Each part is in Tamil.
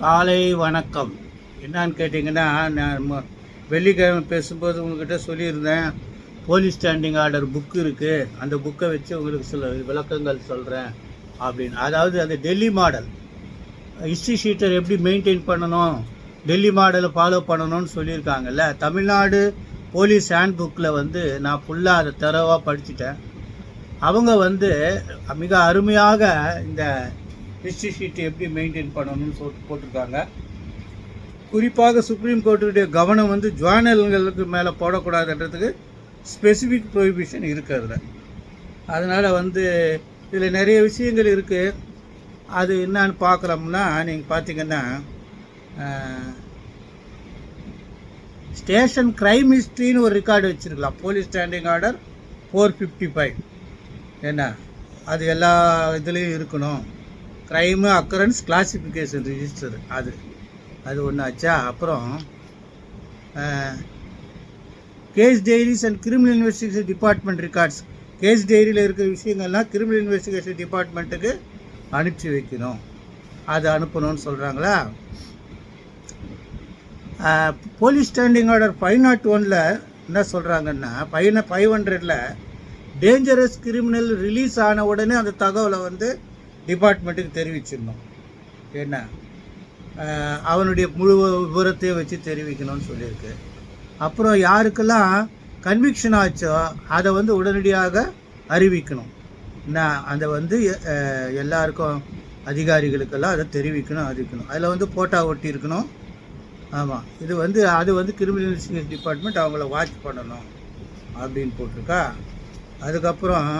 காலை வணக்கம். என்னன்னு கேட்டிங்கன்னா நான் ம- வெள்ளிக்கிழமை பேசும்போது உங்ககிட்ட சொல்லியிருந்தேன். போலீஸ் ஸ்டாண்டிங் ஆர்டர் புக்கு இருக்குது அந்த புக்கை வச்சு உங்களுக்கு சில விளக்கங்கள் சொல்கிறேன் அப்படின்னு. அதாவது அது டெல்லி மாடல். ஹிஸ்ட்ரி ஷீட்டர் எப்படி மெயின்டைன் பண்ணணும்? டெல்லி மாடலை ஃபாலோ பண்ணணும்னு சொல்லியிருக்காங்கல்ல. தமிழ்நாடு போலீஸ் ஹேண்ட் புக்கில் வந்து நான் ஃபுல்லாக அதை தரவாக படிச்சுட்டேன். அவங்க வந்து மிக அருமையாக இந்த ஹிஸ்ட்ரி ஷீட் எப்படி மெயின்டைன் பண்ணணும்னு சொல்லிட்டு போட்டிருக்காங்க. குறிப்பாக சுப்ரீம் கோர்ட்டுடைய கவனம் வந்து ஜுவானல்களுக்கு மேலே போடக்கூடாதுன்றதுக்கு ஸ்பெசிஃபிக் ப்ரொஹிபிஷன் இருக்கிறதுல அதனால் வந்து இதில் நிறைய விஷயங்கள் இருக்குது அது என்னான்னு பார்க்குறோம்னா நீங்கள் பார்த்தீங்கன்னா ஸ்டேஷன் க்ரைம் ஹிஸ்ட்ரின்னு ஒரு ரெக்கார்டு வச்சுருக்கலாம். Police standing order four fifty five என்ன அது எல்லா இதுலேயும் இருக்கணும். க்ரைமு அக்கரன்ஸ் கிளாசிஃபிகேஷன் ரிஜிஸ்டர் அது. அது ஒன்று ஆச்சா? அப்புறம் case diaries and criminal investigation department records case டைரியில் இருக்கிற விஷயங்கள்லாம் கிரிமினல் இன்வெஸ்டிகேஷன் டிபார்ட்மெண்ட்டுக்கு அனுப்பிச்சி வைக்கணும். அது அனுப்பணும்னு சொல்கிறாங்களா police standing order five naught ஒனில் என்ன சொல்கிறாங்கன்னா ஃபைவ் ஃபைவ் ஹண்ட்ரடில் டேஞ்சரஸ் கிரிமினல் ரிலீஸ் ஆன உடனே அந்த தகவலை வந்து டிபார்ட்மெண்ட்டுக்கு தெரிவிச்சிடணும். என்ன? அவனுடைய முழு விவரத்தையும் வச்சு தெரிவிக்கணும்னு சொல்லியிருக்கு. அப்புறம் யாருக்கெல்லாம் கன்விக்ஷன் ஆச்சோ அதை வந்து உடனடியாக அறிவிக்கணும். என்ன? அந்த வந்து எல்லாருக்கும் அதிகாரிகளுக்கெல்லாம் அதை தெரிவிக்கணும் அறிவிக்கணும். அதில் வந்து போட்டோ ஒட்டி இருக்கணும் ஆமாம் இது வந்து அது வந்து கிரிமினல் இன்வெஸ்டிகேஷன் டிபார்ட்மெண்ட் அவங்கள வாட்ச் பண்ணணும். அப்படின்னு போட்டிருக்கா. அதுக்கப்புறம்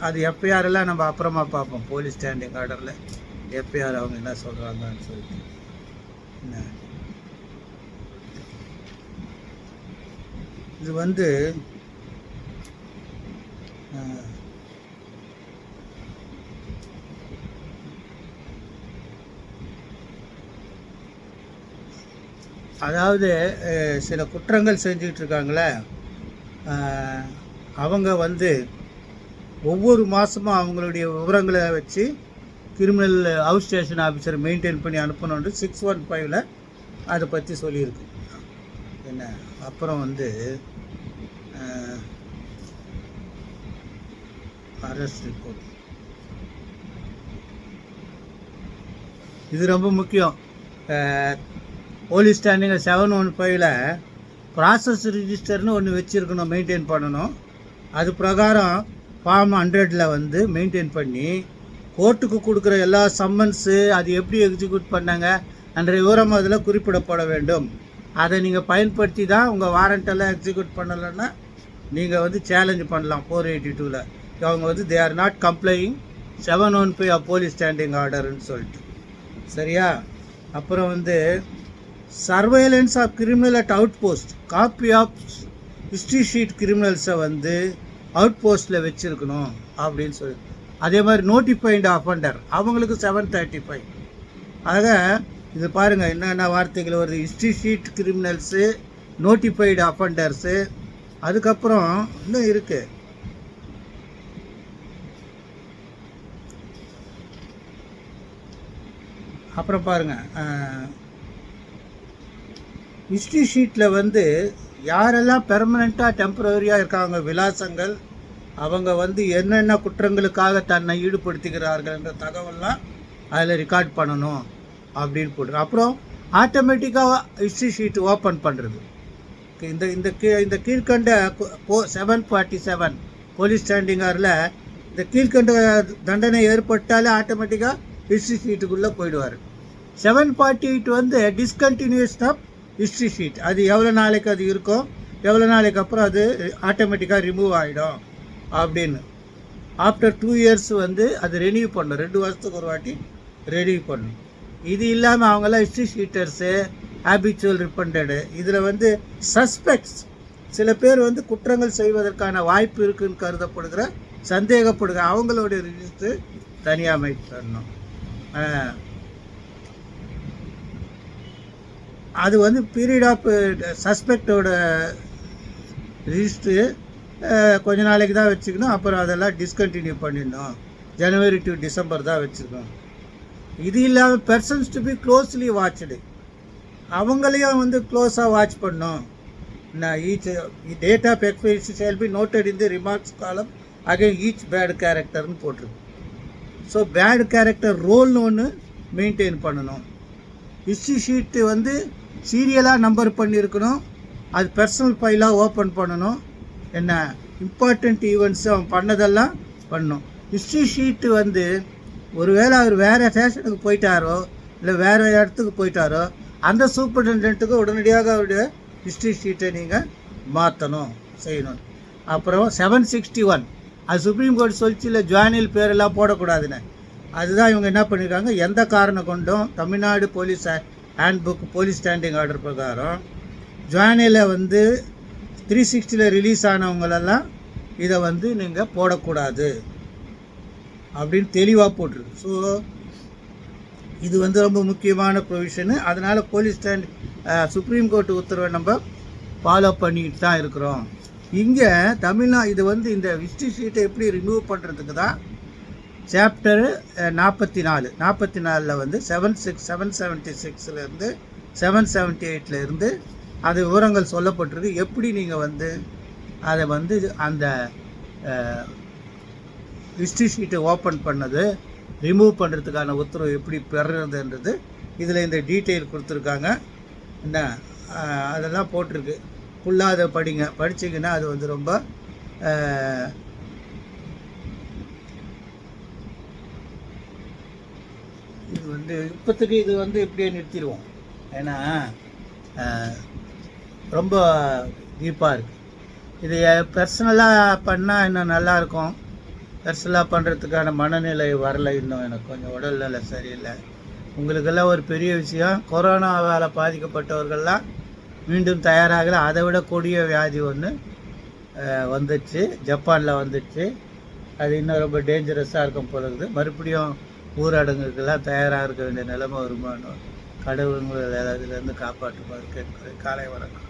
அது எஃப்ஐஆர்லாம் நம்ம அப்புறமா பார்ப்போம் போலீஸ் ஸ்டாண்டிங் ஆர்டரில் எஃப்ஐஆர் அவங்க என்ன சொல்கிறாங்கன்னு சொல்லிட்டு. என்ன? இது வந்து அதாவது சில குற்றங்கள் செஞ்சுக்கிட்டு இருக்காங்களே அவங்க வந்து ஒவ்வொரு மாதமும் அவங்களுடைய விவரங்களை வச்சு criminal house station officer maintain பண்ணி அனுப்பணுன்ட்டு சிக்ஸ் ஒன் ஃபைவ்ல அதை பற்றி சொல்லியிருக்கு. என்ன? அப்புறம் வந்து அரெஸ்ட் ரிப்போர்ட் இது ரொம்ப முக்கியம். போலீஸ் ஸ்டாண்டிங் செவன் ஒன் ஃபைவ்ல ப்ராசஸ் ரிஜிஸ்டர்னு ஒன்று வச்சுருக்கணும் மெயின்டைன் பண்ணணும். அது பிரகாரம் ஃபார்ம் ஹண்ட்ரடில் வந்து மெயின்டைன் பண்ணி கோர்ட்டுக்கு கொடுக்குற எல்லா சம்மன்ஸு அது எப்படி எக்ஸிக்யூட் பண்ணாங்க என்ற விவரம் அதில் குறிப்பிடப்பட வேண்டும். அதை நீங்கள் பயன்படுத்தி தான் உங்கள் வாரண்டெல்லாம் எக்ஸிக்யூட் பண்ணலைன்னா நீங்கள் வந்து சேலஞ்ச் பண்ணலாம் ஃபோர் எயிட்டி டூவில் அவங்க வந்து they are not complying seven one five police standing ஆர்டர்னு சொல்லிட்டு. சரியா? அப்புறம் வந்து surveillance of criminal at outpost copy of history sheet கிரிமினல்ஸை வந்து அவுட் போஸ்ட்டில் வச்சுருக்கணும் அப்படின்னு சொல்லி. அதே மாதிரி நோட்டிஃபைடு அஃபண்டர் அவங்களுக்கு செவன் தேர்ட்டி ஃபைவ் ஆக இது பாருங்கள் என்னென்ன வார்த்தைகள் வருது? ஹிஸ்ட்ரி ஷீட் கிரிமினல்ஸு நோட்டிஃபைடு அஃபண்டர்ஸு அதுக்கப்புறம் இன்னும் இருக்குது அப்புறம் பாருங்கள் ஹிஸ்ட்ரி ஷீட்டில் வந்து யாரெல்லாம் பெர்மனெண்ட்டாக டெம்பரவரியாக இருக்காங்க விலாசங்கள் அவங்க வந்து என்னென்ன குற்றங்களுக்காக தன்னை ஈடுபடுத்துகிறார்கள்ன்ற தகவல்லாம் அதில் ரெக்கார்ட் பண்ணணும் அப்படின்னு போட்டு அப்புறம் ஆட்டோமேட்டிக்காக ஹிஸ்ட்ரி ஷீட் ஓப்பன் பண்ணுறது இந்த இந்த கீ இந்த கீழ்கண்ட seven forty seven police standing ஆரில் இந்த கீழ்கண்ட தண்டனை ஏற்பட்டாலே ஆட்டோமேட்டிக்காக ஹிஸ்ட்ரி ஷீட்டுக்குள்ளே போயிடுவார். செவன் ஃபார்ட்டி எயிட் வந்து டிஸ்கண்டினியூஸ் ஆஃப் ஹிஸ்ட்ரி ஷீட் அது எவ்வளோ நாளைக்கு அது இருக்கும்? எவ்வளோ நாளைக்கு அப்புறம் அது ஆட்டோமேட்டிக்காக ரிமூவ் ஆகிடும் அப்படின்னு. ஆஃப்டர் டூ இயர்ஸ் வந்து அது ரெனியூ பண்ணணும் ரெண்டு வருஷத்துக்கு ஒரு வாட்டி ரெனியூ பண்ணணும் இது இல்லாமல் அவங்களாம் ஹிஸ்ட்ரி ஷீட்டர்ஸு ஹேபிச்சுவல் ரிப்பண்டடு இதில் வந்து சஸ்பெக்ட்ஸ் சில பேர் வந்து குற்றங்கள் செய்வதற்கான வாய்ப்பு இருக்குன்னு கருதப்படுகிற சந்தேகப்படுகிற அவங்களுடைய ரிஜிஸ்டர் தனியாக அமைப்பு தரணும். அது வந்து பீரியட் ஆஃப் சஸ்பெக்டோட லிஸ்ட்டு கொஞ்ச நாளைக்கு தான் வச்சுக்கணும். அப்புறம் அதெல்லாம் டிஸ்கண்டினியூ பண்ணிடணும். ஜனவரி டு டிசம்பர் தான் வச்சுருக்கோம் இது இல்லாமல் persons to be closely watched அவங்களையும் வந்து க்ளோஸாக வாட்ச் பண்ணோம் நான் each date of experience shall be noted in the remarks column again each bad கேரக்டர்னு போட்டிருக்கு. ஸோ பேட் கேரக்டர் ரோல்னு ஒன்று மெயின்டைன் பண்ணணும். ஹிஸ்ட்ரி ஷீட்டு வந்து சீரியலாக நம்பர் பண்ணியிருக்கணும் அது பர்சனல் ஃபைலாக ஓப்பன் பண்ணணும். என்ன? இம்பார்ட்டண்ட் ஈவெண்ட்ஸ் அவன் பண்ணதெல்லாம் பண்ணும். ஹிஸ்ட்ரி ஷீட்டு வந்து ஒருவேளை அவர் வேறு ஸ்டேஷனுக்கு போயிட்டாரோ இல்லை வேறு இடத்துக்கு போயிட்டாரோ அந்த சூப்பர்டென்டென்ட்டுக்கு உடனடியாக அவருடைய ஹிஸ்ட்ரி ஷீட்டை நீங்கள் மாற்றணும் செய்யணும். அப்புறம் செவன் சிக்ஸ்டி ஒன் அது சுப்ரீம் கோர்ட் சொல்லிச்சு இல்லை ஜுவானில் பேரெல்லாம் போடக்கூடாதுன்னு. அதுதான் இவங்க என்ன பண்ணியிருக்காங்க எந்த காரணம் கொண்டும் Tamil Nadu police hand book police standing order பிரகாரம். ஜுவானில் வந்து த்ரீ சிக்ஸ்டியில் ரிலீஸ் ஆனவங்களெல்லாம் இதை வந்து நீங்கள் போடக்கூடாது அப்படின்னு தெளிவாக போட்டிருக்கு. ஸோ இது வந்து ரொம்ப முக்கியமான ப்ரொவிஷனு அதனால் போலீஸ் ஸ்டாண்ட் சுப்ரீம் கோர்ட் உத்தரவை நம்ம ஃபாலோ பண்ணிட்டு தான் இருக்கிறோம். இங்கே தமிழ்நா இது வந்து இந்த ஹிஸ்ட்ரி ஷீட்டை எப்படி ரிமூவ் பண்ணுறதுக்கு தான் சாப்டர் uh, நாற்பத்தி நாலு நாற்பத்தி நாலில் வந்து செவன் சிக்ஸ் செவன் செவன்ட்டி சிக்ஸ்லேருந்து செவன் செவன்ட்டி எயிட்டில் இருந்து அது விவரங்கள் சொல்லப்பட்டிருக்கு. எப்படி நீங்கள் வந்து அதை வந்து அந்த ஹிஸ்ட்ரி ஷீட்டை ஓப்பன் பண்ணது ரிமூவ் பண்ணுறதுக்கான உத்தரவு எப்படி பெறுறதுன்றது இதில் இந்த டீட்டெயில் கொடுத்துருக்காங்க. என்ன அதெல்லாம் போட்டிருக்கு. ஃபுல்லாக அதை படிங்க. படிச்சிங்கன்னா அது வந்து ரொம்ப இது வந்து இப்போத்துக்கு இது வந்து இப்படியே நிறுத்திடுவோம். ஏன்னா ரொம்ப டீப்பாக இருக்குது இது பர்சனலாக பண்ணால் இன்னும் நல்லாயிருக்கும். பர்சனலாக பண்ணுறதுக்கான மனநிலை வரல இன்னும். எனக்கு கொஞ்சம் உடல்நிலை சரியில்லை. உங்களுக்கெல்லாம் ஒரு பெரிய விஷயம். கொரோனாவால் பாதிக்கப்பட்டவர்கள்லாம் மீண்டும் தயாராகல. அதை விட கொடிய வியாதி ஒன்று வந்துச்சு. ஜப்பானில் வந்துச்சு. அது இன்னும் ரொம்ப டேஞ்சரஸாக இருக்கும் போல மறுபடியும் ஊரடங்குக்கெல்லாம் தயாராக இருக்க வேண்டிய நிலைமை வருமானம் கடவுள் அதுலேருந்து காப்பாற்றுமாறு கேட்கிறேன் காலை வணக்கம்.